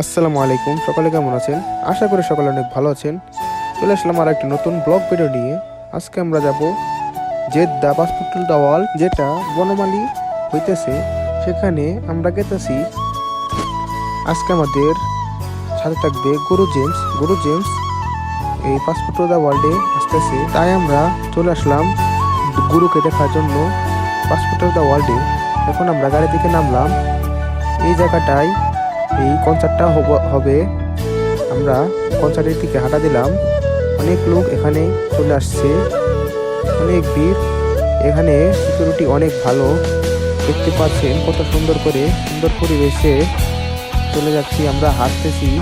আসসালামু আলাইকুম, সকলে কেমন আছেন? আশা করি সকলে অনেক ভালো আছেন। চলে আসলাম আর একটা নতুন ব্লগ ভিডিও নিয়ে। আজকে আমরা যাব জেদ্দা পাসপোর্টুল দাওয়াল, যেটা বনমালী হইতেছে। সেখানে আমরা গেতেছি। আজকে আমাদের সাথে থাকবে গুরু জেমস। গুরু জেমস এই পাসপোর্ট দা ওয়ার্ল্ডে আসতেছে। তাই আমরা চলে আসলাম গুরুকে দেখার জন্য পাসপোর্ট দা ওয়ার্ল্ডে এখন আমরা গাড়ি থেকে নামলাম। এই জায়গাটায় এই কনসার্টটা হব- আমরা কনসার্টের দিকে হাঁটা দিলাম। অনেক লোক এখানে চলে আসছে। অনেক ভিড়। এখানে সিকিউরিটি অনেক ভালো। দেখতে পাচ্ছেন কত সুন্দর করে সুন্দর পরিবেশে চলে যাচ্ছি আমরা, হাঁটতেছি।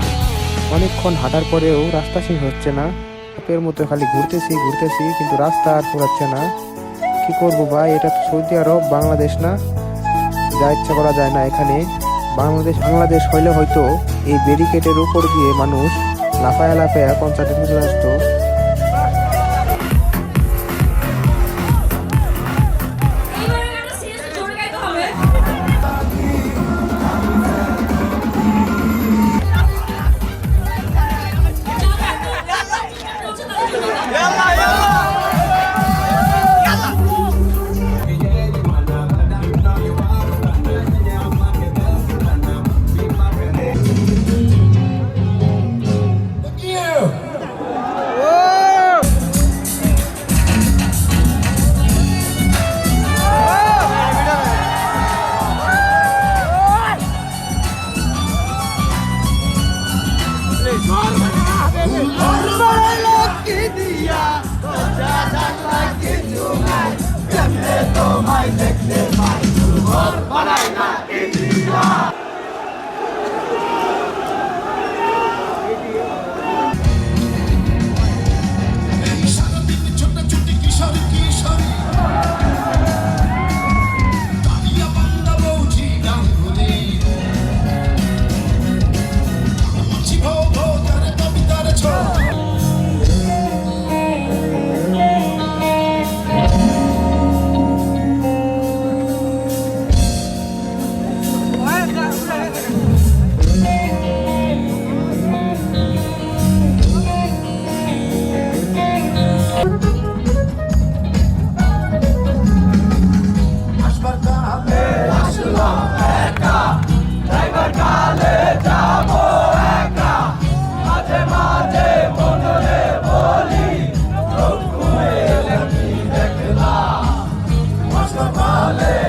অনেকক্ষণ হাঁটার পরেও রাস্তা শেষ হচ্ছে না। এর মতো খালি ঘুরতেছি ঘুরতেছি, কিন্তু রাস্তা আর পুরাচ্ছে না। কি করব ভাই? এটা তো সৌদি আরব, বাংলাদেশ না? যা ইচ্ছা করা যায় না এখানে। বাংলাদেশ বাংলাদেশ হইলে হয়তো এই ব্যারিকেডের উপর দিয়ে মানুষ লাফায়া লাফায়া কনসার্টে চলে আসতো। Hallelujah.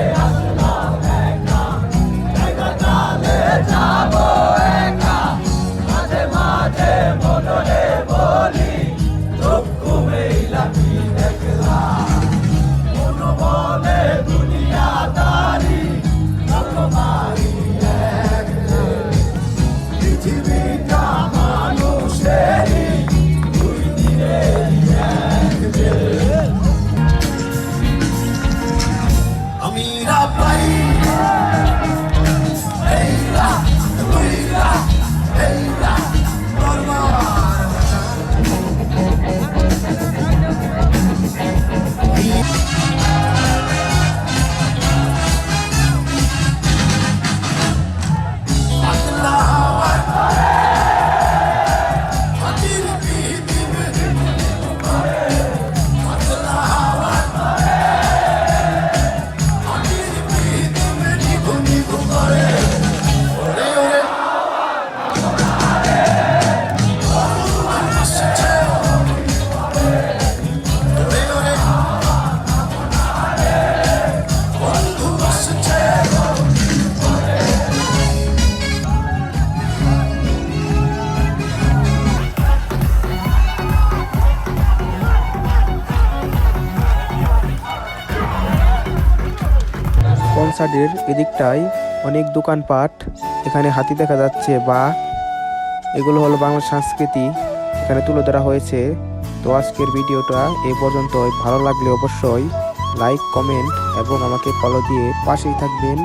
কনসার্টের এদিকটায় অনেক দোকানপাট। এখানে হাতি দেখা যাচ্ছে বা এগুলো হলো বাংলা সংস্কৃতি। এখানে তুলে ধরা হয়েছে। তো আজকের ভিডিওটা এ পর্যন্তই। ভালো লাগলে অবশ্যই লাইক, কমেন্ট এবং আমাকে ফলো দিয়ে পাশেই থাকবেন।